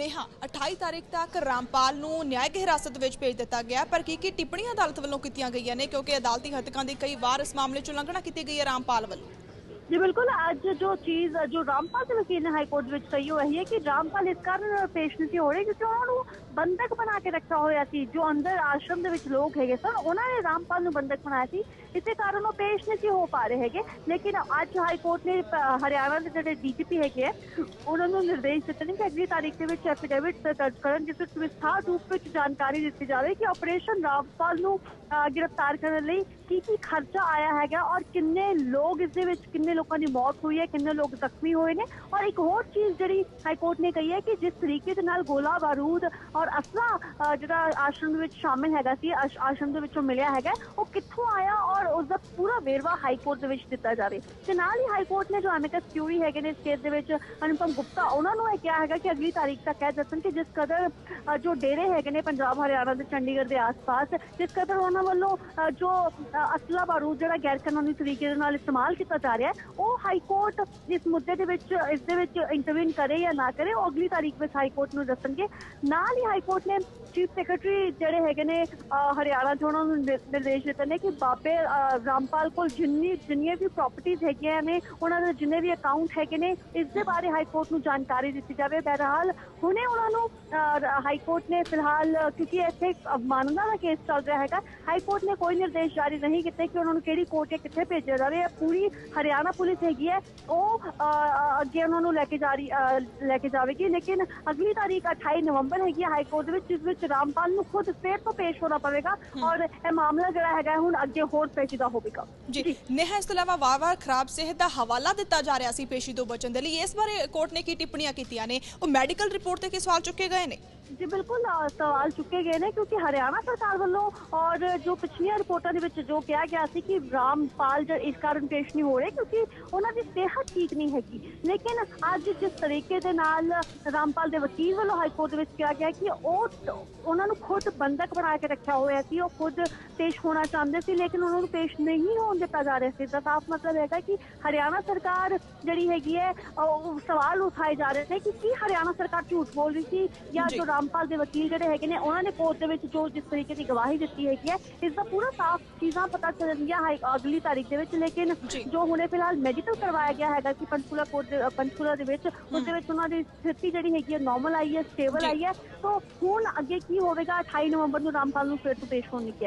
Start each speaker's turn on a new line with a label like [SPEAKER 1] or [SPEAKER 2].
[SPEAKER 1] ਨੇਹਾ 28 ਤਾਰੀਖ ਤੱਕ ਰਾਮਪਾਲ ਨੂੰ ਨਿਆਇਕ ਹਿਰਾਸਤ ਵਿੱਚ ਭੇਜ ਦਿੱਤਾ ਗਿਆ ਪਰ ਕੀ ਕੀ ਟਿੱਪਣੀਆਂ ਅਦਾਲਤ ਵੱਲੋਂ ਕੀਤੀਆਂ ਗਈਆਂ ਨੇ? ਕਿਉਂਕਿ ਅਦਾਲਤੀ ਹੱਦਕਾਂ ਦੀ ਕਈ ਵਾਰ ਇਸ ਮਾਮਲੇ 'ਚ ਉਲੰਘਣਾ ਕੀਤੀ ਗਈ ਹੈ ਰਾਮਪਾਲ ਵੱਲੋਂ।
[SPEAKER 2] ਜੀ, ਬਿਲਕੁਲ, ਅੱਜ ਜੋ ਚੀਜ਼, ਜੋ ਰਾਮਪਾਲ ਦੇ ਵਕੀਲ ਨੇ ਹਾਈ ਕੋਰਟ ਵਿੱਚ ਕਹੀ ਹੋਈ ਹੈ ਕਿ ਰਾਮਪਾਲ ਇਸ ਕਾਰਨ ਪੇਸ਼ ਨਹੀਂ ਸੀ ਹੋ ਕਿਉਂਕਿ ਉਹਨਾਂ ਨੂੰ ਬੰਦਕ ਬਣਾ ਕੇ ਰੱਖਿਆ ਹੋਇਆ ਸੀ। ਜੋ ਅੰਦਰ ਆਸ਼ਰਮ ਦੇ ਵਿੱਚ ਲੋਕ ਹੈਗੇ ਸਨ, ਉਹਨਾਂ ਨੇ ਰਾਮਪਾਲ ਨੂੰ ਬੰਦਕ ਬਣਾਇਆ ਸੀ। ਇਸੇ ਕਾਰਨ ਉਹ ਪੇਸ਼ ਨਹੀਂ ਸੀ ਹੋ ਪਾ ਰਹੇ ਹੈਗੇ। ਲੇਕਿਨ ਅੱਜ ਹਾਈ ਕੋਰਟ ਨੇ ਹਰਿਆਣਾ ਦੇ ਜਿਹੜੇ ਡੀਜੀਪੀ ਹੈਗੇ ਉਹਨਾਂ ਨੂੰ ਨਿਰਦੇਸ਼ ਦਿੱਤੇ ਨੇ ਕਿ ਅਗਲੀ ਤਾਰੀਖ ਦੇ ਵਿੱਚ ਐਫੀਡੇਵਿਟ ਦਰਜ ਕਰਨ, ਜਿਸ ਵਿੱਚ ਵਿਸਥਾਰ ਰੂਪ ਵਿੱਚ ਜਾਣਕਾਰੀ ਦਿੱਤੀ ਜਾਵੇ ਕਿ ਆਪਰੇਸ਼ਨ ਰਾਮਪਾਲ ਨੂੰ ਗ੍ਰਿਫਤਾਰ ਕਰਨ ਲਈ ਕੀ ਕੀ ਖਰਚਾ ਆਇਆ ਹੈਗਾ ਔਰ ਕਿੰਨੇ ਲੋਕ ਇਸ ਦੇ ਵਿੱਚ, ਕਿੰਨੇ ਲੋਕਾਂ ਦੀ ਮੌਤ ਹੋਈ ਹੈ, ਕਿੰਨੇ ਲੋਕ ਜ਼ਖਮੀ ਹੋਏ ਨੇ ਔਰ ਇੱਕ ਹੋਰ ਚੀਜ਼ ਜਿਹੜੀ ਹਾਈਕੋਰਟ ਨੇ ਕਹੀ ਹੈ ਕਿ ਜਿਸ ਤਰੀਕੇ ਦੇ ਨਾਲ ਗੋਲਾ ਬਾਰੂਦ ਔਰ ਅਸਲਾ ਜਿਹੜਾ ਆਸ਼ਰਮ ਦੇ ਵਿੱਚ ਸ਼ਾਮਿਲ ਹੈਗਾ ਸੀ ਆਸ਼ਰਮ ਦੇ ਵਿੱਚੋਂ ਮਿਲਿਆ ਹੈਗਾ, ਉਹ ਕਿੱਥੋਂ ਆਇਆ ਔਰ ਉਸ ਦਾ ਪੂਰਾ ਵੇਰਵਾ ਹਾਈਕੋਰਟ ਦੇ ਵਿੱਚ ਦਿੱਤਾ ਜਾਵੇ। ਤੇ ਨਾਲ ਹੀ ਹਾਈਕੋਰਟ ਨੇ ਜੋ ਐਮਿਕਸ ਕਿਊਰੀ ਹੈਗੇ ਨੇ ਕੇਸ ਦੇ ਵਿੱਚ, ਅਨੁਪਮ ਗੁਪਤਾ, ਉਹਨਾਂ ਨੂੰ ਇਹ ਕਿਹਾ ਹੈਗਾ ਕਿ ਅਗਲੀ ਤਾਰੀਖ ਤੱਕ ਕਹਿ ਦੱਸਣ ਕਿ ਜਿਸ ਕਦਰ ਜੋ ਡੇਰੇ ਹੈਗੇ ਨੇ ਪੰਜਾਬ, ਹਰਿਆਣਾ ਤੇ ਚੰਡੀਗੜ੍ਹ ਦੇ ਆਸ-ਪਾਸ, ਜਿਸ ਕਦਰ ਉਹਨਾਂ ਵੱਲੋਂ ਜੋ ਅਸਲਾ ਬਾਰੂਦ ਜਿਹੜਾ ਗੈਰ ਕਾਨੂੰਨੀ ਤਰੀਕੇ ਦੇ ਨਾਲ ਇਸਤੇਮਾਲ ਕੀਤਾ ਜਾ ਰਿਹਾ ਹੈ ਉਹ ਹਾਈਕੋਰਟ ਇਸ ਮੁੱਦੇ ਦੇ ਵਿੱਚ, ਇਸ ਦੇ ਵਿੱਚ ਇੰਟਰਵੀਨ ਕਰੇ ਜਾਂ ਨਾ ਕਰੇ, ਉਹ ਅਗਲੀ ਤਾਰੀਖ ਵਿੱਚ ਹਾਈਕੋਰਟ ਨੂੰ ਦੱਸਣਗੇ। ਨਾਲ ਹੀ ਹਾਈ ਕੋਰਟ ਨੇ ਚੀਫ ਸੈਕਟਰੀ ਜਿਹੜੇ ਹੈਗੇ ਨੇ ਹਰਿਆਣਾ ਚ ਉਹਨਾਂ ਨੂੰ ਨਿਰਦੇਸ਼ ਦਿੱਤੇ ਨੇ ਕਿ ਬਾਬੇ ਰਾਮਪਾਲ ਕੋਲ ਜਿੰਨੀ, ਜਿੰਨੀਆਂ ਵੀ ਪ੍ਰਾਪਰਟੀਆਂ ਹੈਗੀਆਂ ਨੇ, ਉਹਨਾਂ ਦੇ ਜਿੰਨੇ ਵੀ ਅਕਾਊਂਟ ਹੈਗੇ ਨੇ, ਇਸ ਦੇ ਬਾਰੇ ਹਾਈਕੋਰਟ ਨੂੰ ਜਾਣਕਾਰੀ ਦਿੱਤੀ ਜਾਵੇ। ਬਹਰਹਾਲ ਹੁਣੇ ਉਹਨਾਂ ਨੂੰ ਅ, ਹਾਈਕੋਰਟ ਨੇ ਫਿਲਹਾਲ ਕਿਉਂਕਿ ਇੱਥੇ ਅਵਮਾਨਨਾ ਦਾ ਕੇਸ ਚੱਲ ਰਿਹਾ ਹੈਗਾ। ਹਾਈਕੋਰਟ ਨੇ ਕੋਈ ਨਿਰਦੇਸ਼ ਜਾਰੀ ਨਹੀਂ ਕੀਤੇ ਕਿ ਉਹਨਾਂ ਨੂੰ ਕਿਹੜੀ ਕੋਰਟ ਜਾਂ ਕਿੱਥੇ ਭੇਜਿਆ ਜਾਵੇ। ਇਹ ਪੂਰੀ ਹਰਿਆਣਾ ਪੁਲਿਸ ਹੈਗੀ ਹੈ। ਉਹ ਅੱਗੇ ਉਹਨਾਂ ਨੂੰ ਲੈ ਕੇ ਜਾਰੀ ਅ, ਲੈ ਕੇ ਜਾਵੇਗੀ। ਲੇਕਿਨ ਅਗਲੀ ਤਾਰੀਖ 28 ਨਵੰਬਰ ਹੈਗੀ ਹੈ ਹਾਈ ਕੋਰਟ ਦੇ ਵਿੱਚ ਜਿਸ ਵਿੱਚ ਰਾਮਪਾਲ ਨੂੰ ਖੁਦ ਫੇਰ ਤੋਂ ਪੇਸ਼ ਹੋਣਾ ਪਵੇਗਾ। ਔਰ ਇਹ ਮਾਮਲਾ ਜਿਹੜਾ ਹੈਗਾ ਹੁਣ ਅੱਗੇ ਹੋਰ ਪੇਚੀਦਾ ਹੋਵੇਗਾ।
[SPEAKER 1] ਜੀ। ਨੇਹਾ ਇਸ ਤੋਂ ਇਲਾਵਾ ਵਾਰ-ਵਾਰ ਖਰਾਬ ਸਿਹਤ ਦਾ ਹਵਾਲਾ ਦਿੱਤਾ ਜਾ ਰਿਹਾ ਸੀ ਪੇਸ਼ੀ ਤੋਂ ਬਚਣ ਦੇ ਲਈ। ਇਸ ਬਾਰੇ ਕੋਰਟ ਨੇ ਕੀ ਟਿੱਪਣੀਆਂ ਕੀਤੀਆਂ ਨੇ? ਉਹ ਮੈਡੀਕਲ ਰਿਪੋਰਟ ਤੇ ਕੀ ਸਵਾਲ ਚੁੱਕੇ ਗਏ ਨੇ
[SPEAKER 2] ਜੀ ਬਿਲਕੁਲ ਸਵਾਲ ਚੁੱਕੇ ਗਏ ਨੇ ਕਿਉਂਕਿ ਹਰਿਆਣਾ ਸਰਕਾਰ ਵੱਲੋਂ ਔਰ ਜੋ ਪਿਛਲੀਆਂ ਰਿਪੋਰਟਾਂ ਦੇ ਵਿੱਚ ਜੋ ਕਿਹਾ ਗਿਆ ਸੀ ਕਿ ਰਾਮਪਾਲ ਜ ਇਸ ਕਾਰਨ ਪੇਸ਼ ਨਹੀਂ ਹੋ ਰਹੇ ਕਿਉਂਕਿ ਉਹਨਾਂ ਦੀ ਸਿਹਤ ਠੀਕ ਨਹੀਂ ਹੈਗੀ ਲੇਕਿਨ ਅੱਜ ਜਿਸ ਤਰੀਕੇ ਦੇ ਨਾਲ ਰਾਮਪਾਲ ਦੇ ਵਕੀਲ ਵੱਲੋਂ ਹਾਈ ਕੋਰਟ ਦੇ ਵਿੱਚ ਕਿਹਾ ਗਿਆ ਕਿ ਉਹ ਉਹਨਾਂ ਨੂੰ ਖੁਦ ਬੰਦਕ ਬਣਾ ਕੇ ਰੱਖਿਆ ਹੋਇਆ ਸੀ ਉਹ ਖੁਦ ਪੇਸ਼ ਹੋਣਾ ਚਾਹੁੰਦੇ ਸੀ ਲੇਕਿਨ ਉਹਨਾਂ ਨੂੰ ਪੇਸ਼ ਨਹੀਂ ਹੋਣ ਦਿੱਤਾ ਜਾ ਰਿਹਾ ਸੀ ਦਾ ਸਾਫ਼ ਮਤਲਬ ਹੈਗਾ ਕਿ ਹਰਿਆਣਾ ਸਰਕਾਰ ਜਿਹੜੀ ਹੈਗੀ ਹੈ ਉਹ ਸਵਾਲ ਉਠਾਏ ਜਾ ਰਹੇ ਨੇ ਕਿ ਕੀ ਹਰਿਆਣਾ ਸਰਕਾਰ ਝੂਠ ਬੋਲ ਰਹੀ ਸੀ ਜਾਂ
[SPEAKER 1] ਜੀ।
[SPEAKER 2] ਰਾਮਪਾਲ ਦੇ ਵਕੀਲ ਜਿਹੜੇ ਹੈਗੇ ਨੇ ਉਹਨਾਂ ਨੇ ਕੋਰਟ ਦੇ ਵਿੱਚ ਜੋ ਜਿਸ ਤਰੀਕੇ ਦੀ ਗਵਾਹੀ ਦਿੱਤੀ ਹੈਗੀ ਹੈ ਇਸ ਦਾ ਪੂਰਾ ਸਾਫ਼ ਚੀਜ਼ਾਂ ਪਤਾ ਚੱਲਣਗੀਆਂ ਹਾਈ ਅਗਲੀ ਤਾਰੀਖ ਦੇ ਵਿੱਚ ਲੇਕਿਨ
[SPEAKER 1] ਜੀ।
[SPEAKER 2] ਹੁਣੇ ਫਿਲਹਾਲ ਮੈਡੀਕਲ ਕਰਵਾਇਆ ਗਿਆ ਹੈਗਾ ਕਿ ਪੰਚਕੂਲਾ ਕੋਰਟ ਦੇ ਪੰਚਕੂਲਾ ਦੇ ਵਿੱਚ ਉਸ ਦੇ ਵਿੱਚ ਉਹਨਾਂ ਦੀ ਸਥਿਤੀ ਜਿਹੜੀ ਹੈਗੀ ਹੈ ਨਾਰਮਲ ਆਈ ਹੈ ਸਟੇਬਲ। ਆਈ ਹੈ ਤਾਂ ਹੁਣ ਅੱਗੇ ਕੀ ਹੋਵੇਗਾ 28 ਨਵੰਬਰ ਨੂੰ ਰਾਮਪਾਲ ਨੂੰ ਫਿਰ ਤੋਂ ਪੇਸ਼ ਹੋਣ ਕਿਹਾ